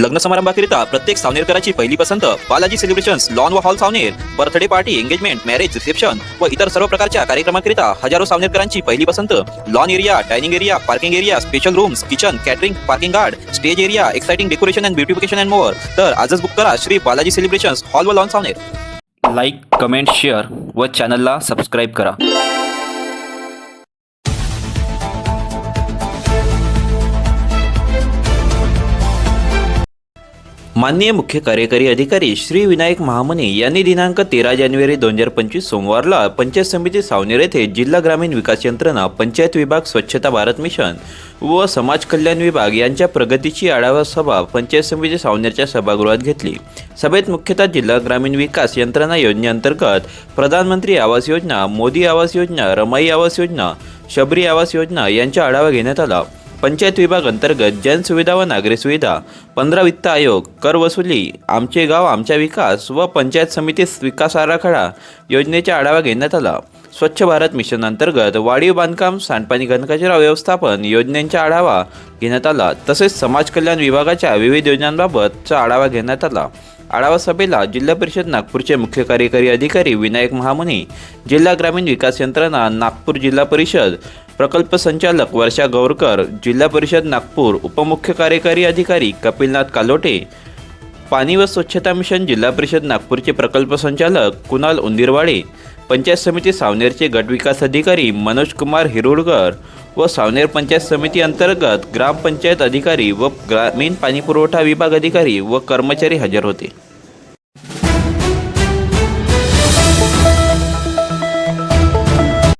लग्न समारंभाकरिता प्रत्येक सावनेरकराची पहिली पसंत बालाजी सेलिब्रेशन्स लॉन व hall Saoner birthday party engagement marriage reception व इतर सर्व प्रकारच्या कार्यक्रमाकरिता हजारो सावनेरकरांची पहिली पसंत lawn area dining area parking area special rooms kitchen catering parking guard stage area exciting decoration and beautification and more तर आजच बुक करा श्री बालाजी सेलिब्रेशन्स हॉल व lawn Saoner. Like comment share व चॅनलला सबस्क्राईब करा. माननीय मुख्य कार्यकारी अधिकारी श्री विनायक महामने यांनी दिनांक तेरा जानेवारी दोन हजार पंचवीस सोमवारला पंचायत समिती सावनेर येथे जिल्हा ग्रामीण विकास यंत्रणा पंचायत विभाग स्वच्छता भारत मिशन व समाज कल्याण विभाग यांच्या प्रगतीची आढावा सभा पंचायत समिती सावनेरच्या सभागृहात घेतली. सभेत मुख्यतः जिल्हा ग्रामीण विकास यंत्रणा योजनेअंतर्गत प्रधानमंत्री आवास योजना मोदी आवास योजना रमाई आवास योजना शबरी आवास योजना यांचा आढावा घेण्यात आला. पंचायत विभाग अंतर्गत जनसुविधा व नागरी सुविधा पंधरा वित्त आयोग कर वसुली आमचे गाव आमचा विकास व पंचायत समिती विकास आराखडा योजनेचा आढावा घेण्यात आला. स्वच्छ भारत मिशन अंतर्गत वाढीव बांधकाम सांडपाणी घनकचरा व्यवस्थापन योजनेचा आढावा घेण्यात आला. तसेच समाज कल्याण विभागाच्या विविध योजनांबाबतचा आढावा घेण्यात आला. आढावा सभेला जिल्हा परिषद नागपूरचे मुख्य कार्यकारी अधिकारी विनायक महामुनी जिल्हा ग्रामीण विकास यंत्रणा नागपूर जिल्हा परिषद प्रकल्प संचालक वर्षा गौरकर जिल्हा परिषद नागपूर उपमुख्य कार्यकारी अधिकारी कपिलनाथ कालोटे पाणी व स्वच्छता मिशन जिल्हा परिषद नागपूरचे प्रकल्प संचालक कुणाल उंदिरवाडे पंचायत समिती सावनेरचे गट विकास अधिकारी मनोज कुमार हिरुडकर व सावनेर पंचायत समिती अंतर्गत ग्रामपंचायत अधिकारी व ग्रामीण पाणीपुरवठा विभाग अधिकारी व कर्मचारी हजर होते.